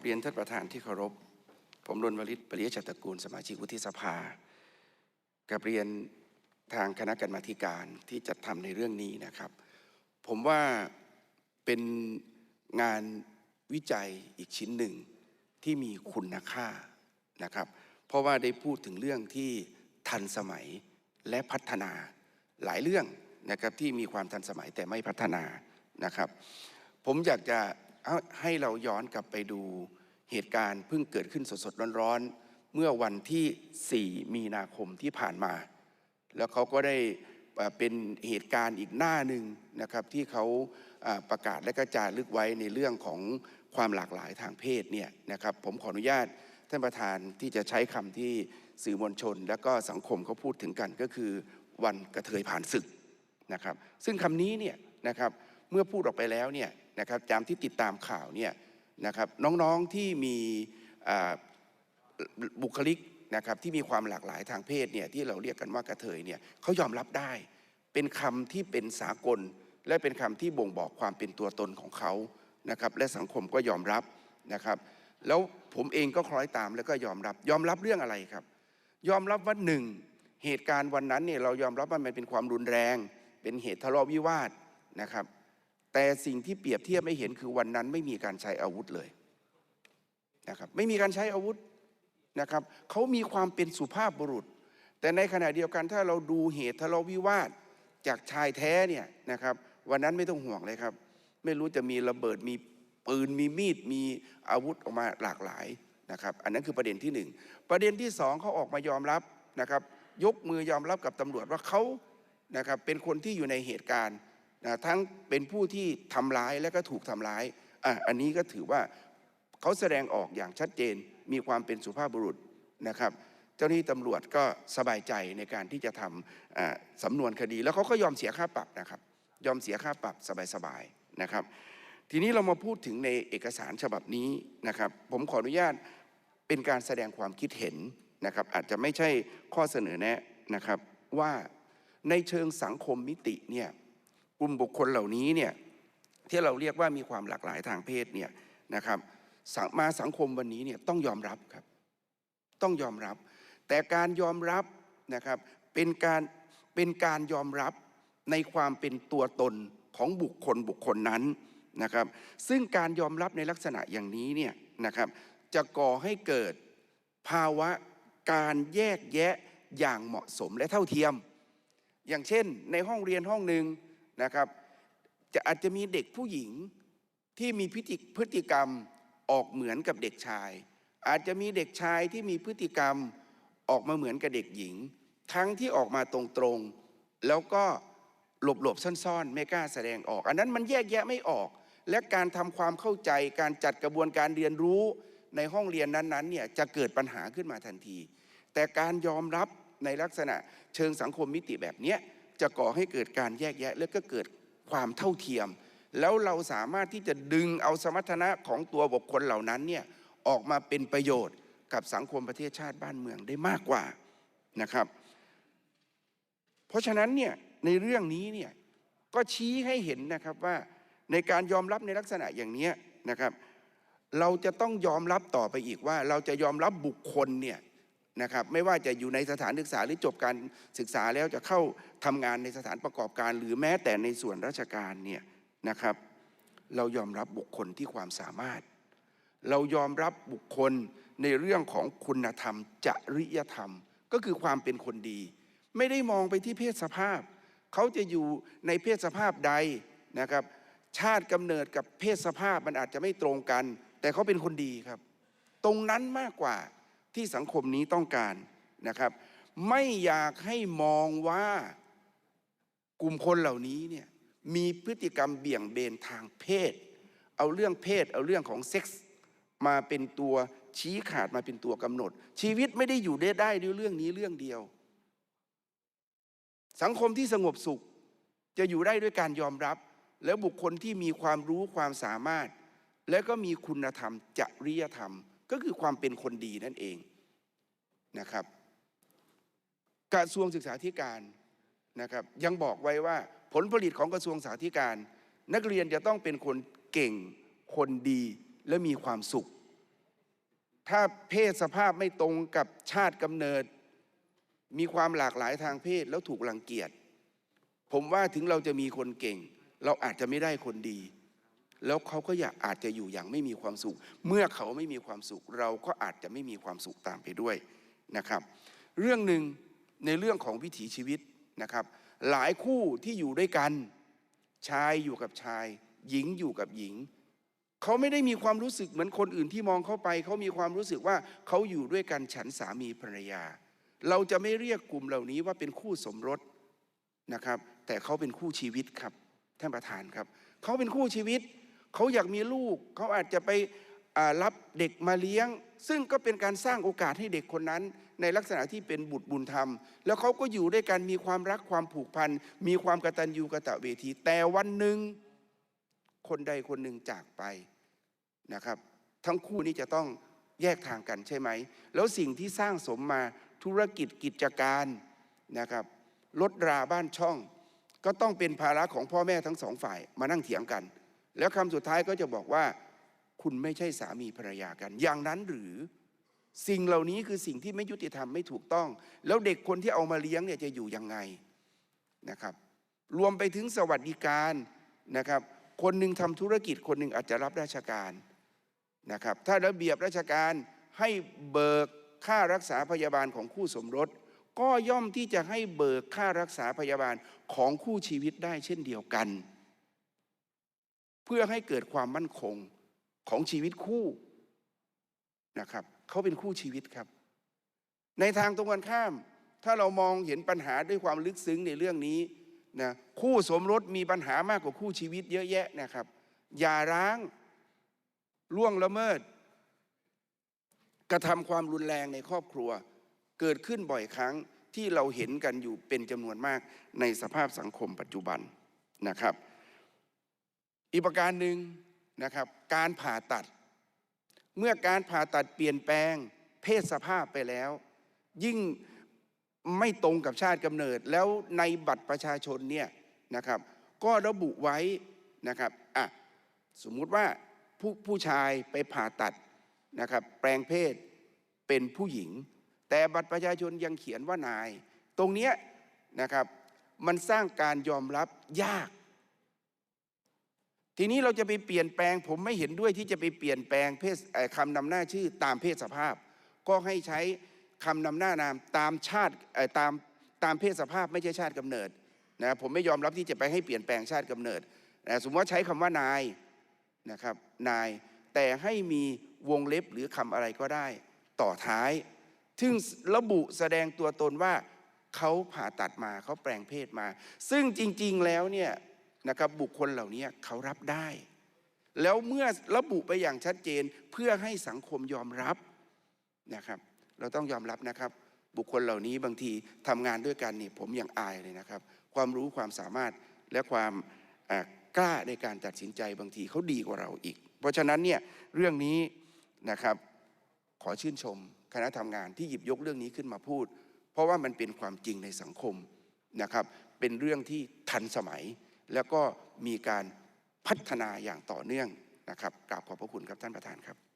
บเรียนท่านประธานที่เคารพ ผมรณวริศปริยชัตตกูล สมาชิกวุฒิสภากับเรียนทางคณะกรรมาการที่จัดทำในเรื่องนี้นะครับ ผมว่าเป็นงานวิจัยอีกชิ้นหนึ่งที่มีคุณค่านะครับ เพราะว่าได้พูดถึงเรื่องที่ทันสมัยและพัฒนาหลายเรื่องนะครับที่มีความทันสมัยแต่ไม่พัฒนานะครับ ผมอยากจะ ให้เราย้อนกลับไปดูเหตุการณ์เพิ่งเกิดขึ้นสดๆร้อนๆ เมื่อวันที่ 4 มีนาคมที่ผ่านมา แล้วเขาก็ได้เป็นเหตุการณ์อีกหน้าหนึ่งนะครับที่เขาประกาศและก็จารึกไว้ในเรื่องของความหลากหลายทางเพศเนี่ยนะครับผมขออนุญาตท่านประธานที่จะใช้คำที่สื่อมวลชน และก็สังคมเขาพูดถึงกันก็คือวันกระเทยผ่านศึกนะครับซึ่งคำนี้เนี่ยนะครับเมื่อพูดออกไปแล้วเนี่ย นะครับตามที่ติดตามข่าวเนี่ยนะครับน้องๆที่มีบุคลิกนะครับที่มีความหลากหลายทางเพศเนี่ยที่เราเรียกกันว่ากระเทยเนี่ยเขายอมรับได้ เป็นคำที่เป็นสากล และเป็นคำที่บ่งบอกความเป็นตัวตนของเขานะครับและสังคมก็ยอมรับนะครับ แล้วผมเองก็คล้อยตามแล้วก็ยอมรับ ยอมรับเรื่องอะไรครับ ยอมรับว่าหนึ่งเหตุการณ์วันนั้นเนี่ยเรายอมรับว่ามันเป็นความรุนแรง เป็นเหตุทะเลาะวิวาทนะครับ แต่สิ่งที่เปรียบเทียบไม่เห็นคือวันนั้นไม่มีการใช้อาวุธเลยนะครับไม่มีการใช้อาวุธนะครับเขามีความเป็นสุภาพบุรุษ แต่ในขณะเดียวกันถ้าเราดูเหตุทะเลาะวิวาทจากชายแท้เนี่ยนะครับวันนั้นไม่ต้องห่วงเลยครับ ไม่รู้จะมีระเบิดมีปืนมีมีดมีอาวุธออกมาหลากหลายนะครับอันนั้นคือประเด็นที่หนึ่งประเด็นที่สองเขาออกมายอมรับนะครับยกมือยอมรับกับตำรวจว่าเขานะครับเป็นคนที่อยู่ในเหตุการณ์ นะทั้งเป็นผู้ที่ทำร้ายและก็ถูกทำร้ายอะอันนี้ก็ถือว่าเขาแสดงออกอย่างชัดเจนมีความเป็นสุภาพบุรุษนะครับ เจ้าหน้าที่ตำรวจก็สบายใจในการที่จะทำสำนวนคดี แล้วเขาก็ยอมเสียค่าปรับนะครับ ยอมเสียค่าปรับสบายๆนะครับ ทีนี้เรามาพูดถึงในเอกสารฉบับนี้นะครับ ผมขออนุญาตเป็นการแสดงความคิดเห็นนะครับ อาจจะไม่ใช่ข้อเสนอแนะนะครับว่าในเชิงสังคมมิติเนี่ย กลุ่มบุคคลเหล่านี้เนี่ยที่เราเรียกว่ามีความหลากหลายทางเพศเนี่ยนะครับมาสังคมวันนี้เนี่ยต้องยอมรับครับ ต้องยอมรับ แต่การยอมรับนะครับเป็นการเป็นการยอมรับในความเป็นตัวตนของบุคคลบุคคลนั้นนะครับ ซึ่งการยอมรับในลักษณะอย่างนี้เนี่ยนะครับ จะก่อให้เกิดภาวะการแยกแยะอย่างเหมาะสมและเท่าเทียม อย่างเช่น ในห้องเรียนห้องหนึ่ง นะครับ จะอาจจะมีเด็กผู้หญิงที่มีพฤติกรรมออกเหมือนกับเด็กชาย อาจจะมีเด็กชายที่มีพฤติกรรมออกมาเหมือนกับเด็กหญิง ทั้งที่ออกมาตรงๆ แล้วก็หลบๆซ่อนๆ ไม่กล้าแสดงออก อันนั้นมันแยกแยะไม่ออก และการทำความเข้าใจการจัดกระบวนการเรียนรู้ในห้องเรียนนั้นๆเนี่ยจะเกิดปัญหาขึ้นมาทันที แต่การยอมรับในลักษณะเชิงสังคมมิติแบบนี้ จะก่อให้เกิดการแยกแยะ และก็เกิดความเท่าเทียม แล้วเราสามารถที่จะดึงเอาสมรรถนะของตัวบุคคลเหล่านั้นเนี่ยออกมาเป็นประโยชน์กับสังคมประเทศชาติบ้านเมืองได้มากกว่านะครับ เพราะฉะนั้นเนี่ยในเรื่องนี้เนี่ยก็ชี้ให้เห็นนะครับว่าในการยอมรับในลักษณะอย่างนี้นะครับ เราจะต้องยอมรับต่อไปอีกว่า เราจะยอมรับบุคคลเนี่ย นะครับไม่ว่าจะอยู่ในสถานศึกษาหรือจบการศึกษาแล้วจะเข้าทำงานในสถานประกอบการ หรือแม้แต่ในส่วนราชการเนี่ยนะครับ เรายอมรับบุคคลที่ความสามารถ เรายอมรับบุคคลในเรื่องของคุณธรรม จริยธรรม ก็คือความเป็นคนดี ไม่ได้มองไปที่เพศสภาพ เขาจะอยู่ในเพศสภาพใดนะครับ ชาติกำเนิดกับเพศสภาพมันอาจจะไม่ตรงกัน แต่เขาเป็นคนดีครับ ตรงนั้นมากกว่า ที่สังคมนี้ต้องการนะครับ ไม่อยากให้มองว่ากลุ่มคนเหล่านี้เนี่ยมีพฤติกรรมเบี่ยงเบนทางเพศ เอาเรื่องเพศ เอาเรื่องของเซ็กส์มาเป็นตัวชี้ขาดมาเป็นตัวกำหนด ชีวิตไม่ได้อยู่ได้ได้ด้วยเรื่องนี้เรื่องเดียว สังคมที่สงบสุข จะอยู่ได้ด้วยการยอมรับ แล้วบุคคลที่มีความรู้ความสามารถ และก็มีคุณธรรมจริยธรรม ก็คือความเป็นคนดีนั่นเองนะครับ กระทรวงศึกษาธิการนะครับ ยังบอกไว้ว่าผลผลิตของกระทรวงศึกษาธิการ นักเรียนจะต้องเป็นคนเก่งคนดีและมีความสุข ถ้าเพศสภาพไม่ตรงกับชาติกำเนิด มีความหลากหลายทางเพศแล้วถูกรังเกียจผมว่าถึงเราจะมีคนเก่ง เราอาจจะไม่ได้คนดี แล้วเขาก็อยากอาจจะอยู่อย่างไม่มีความสุข เมื่อเขาไม่มีความสุข เราก็อาจจะไม่มีความสุขตามไปด้วยนะครับ เรื่องหนึ่งในเรื่องของวิถีชีวิตนะครับ หลายคู่ที่อยู่ด้วยกัน ชายอยู่กับชาย หญิงอยู่กับหญิงเขาไม่ได้มีความรู้สึกเหมือนคนอื่นที่มองเข้าไป เขามีความรู้สึกว่าเขาอยู่ด้วยกันฉันสามีภรรยา เราจะไม่เรียกกลุ่มเหล่านี้ว่าเป็นคู่สมรสนะครับ แต่เขาเป็นคู่ชีวิตครับท่านประธานครับ เขาเป็นคู่ชีวิต เขาอยากมีลูก เขาอาจจะไปรับเด็กมาเลี้ยง ซึ่งก็เป็นการสร้างโอกาสให้เด็กคนนั้น ในลักษณะที่เป็นบุตรบุญธรรม แล้วเขาก็อยู่ด้วยกันมีความรักความผูกพัน มีความกตัญญูกะตะเวที แต่วันหนึ่งคนใดคนหนึ่งจากไปนะครับ ทั้งคู่นี้จะต้องแยกทางกันใช่ไหม แล้วสิ่งที่สร้างสมมาธุรกิจกิจการนะครับลดราบ้านช่อง ก็ต้องเป็นภาระของพ่อแม่ทั้งสองฝ่ายมานั่งเถียงกัน แล้วคำสุดท้ายก็จะบอกว่า คุณไม่ใช่สามีภรรยากัน อย่างนั้นหรือสิ่งเหล่านี้คือสิ่งที่ไม่ยุติธรรมไม่ถูกต้อง แล้วเด็กคนที่เอามาเลี้ยงเนี่ยจะอยู่ยังไงนะครับ รวมไปถึงสวัสดิการนะครับ คนหนึ่งทำธุรกิจคนหนึ่งอาจจะรับราชการนะครับ ถ้าระเบียบราชการให้เบิกค่ารักษาพยาบาลของคู่สมรส ก็ย่อมที่จะให้เบิกค่ารักษาพยาบาลของคู่ชีวิตได้เช่นเดียวกัน เพื่อให้เกิดความมั่นคงของชีวิตคู่นะครับเขาเป็นคู่ชีวิตครับ ในทางตรงกันข้าม ถ้าเรามองเห็นปัญหาด้วยความลึกซึ้งในเรื่องนี้นะคู่สมรสมีปัญหามากกว่าคู่ชีวิตเยอะแยะนะครับ อย่าร้างล่วงละเมิด กระทำความรุนแรงในครอบครัว เกิดขึ้นบ่อยครั้งที่เราเห็นกันอยู่เป็นจำนวนมากในสภาพสังคมปัจจุบันนะครับ อีกประการหนึ่งนะครับ การผ่าตัด เมื่อการผ่าตัดเปลี่ยนแปลงเพศสภาพไปแล้ว ยิ่งไม่ตรงกับชาติกำเนิด แล้วในบัตรประชาชนเนี่ยนะครับ ก็ระบุไว้นะครับอะสมมุติว่าผู้ผู้ชายไปผ่าตัดนะครับ แปลงเพศเป็นผู้หญิง แต่บัตรประชาชนยังเขียนว่านาย ตรงเนี้ยนะครับมันสร้างการยอมรับยาก ทีนี้เราจะไปเปลี่ยนแปลง ผมไม่เห็นด้วยที่จะไปเปลี่ยนแปลงเพศคำนำหน้าชื่อตามเพศสภาพ ก็ให้ใช้คำนำหน้านามตามชาติตามตามเพศสภาพไม่ใช่ชาติกำเนิดนะผมไม่ยอมรับที่จะไปให้เปลี่ยนแปลงชาติกำเนิดนะสมมติว่าใช้คำว่านายนะครับนายแต่ให้มีวงเล็บหรือคำอะไรก็ได้ ต่อท้าย ซึ่งระบุแสดงตัวตนว่าเขาผ่าตัดมาเขาแปลงเพศมา ซึ่งจริง ๆแล้วเนี่ย นะครับบุคคลเหล่านี้เขารับได้ แล้วเมื่อระบุไปอย่างชัดเจนเพื่อให้สังคมยอมรับนะครับ เราต้องยอมรับนะครับ บุคคลเหล่านี้บางทีทำงานด้วยกันนี่ผมยังอายเลยนะครับ ความรู้ความสามารถและความกล้าในการตัดสินใจบางทีเขาดีกว่าเราอีก เพราะฉะนั้นเนี่ยเรื่องนี้นะครับขอชื่นชมคณะทำงานที่หยิบยกเรื่องนี้ขึ้นมาพูด เพราะว่ามันเป็นความจริงในสังคมนะครับ เป็นเรื่องที่ทันสมัย แล้วก็มีการพัฒนาอย่างต่อเนื่องนะครับกราบขอบพระคุณครับท่านประธานครับ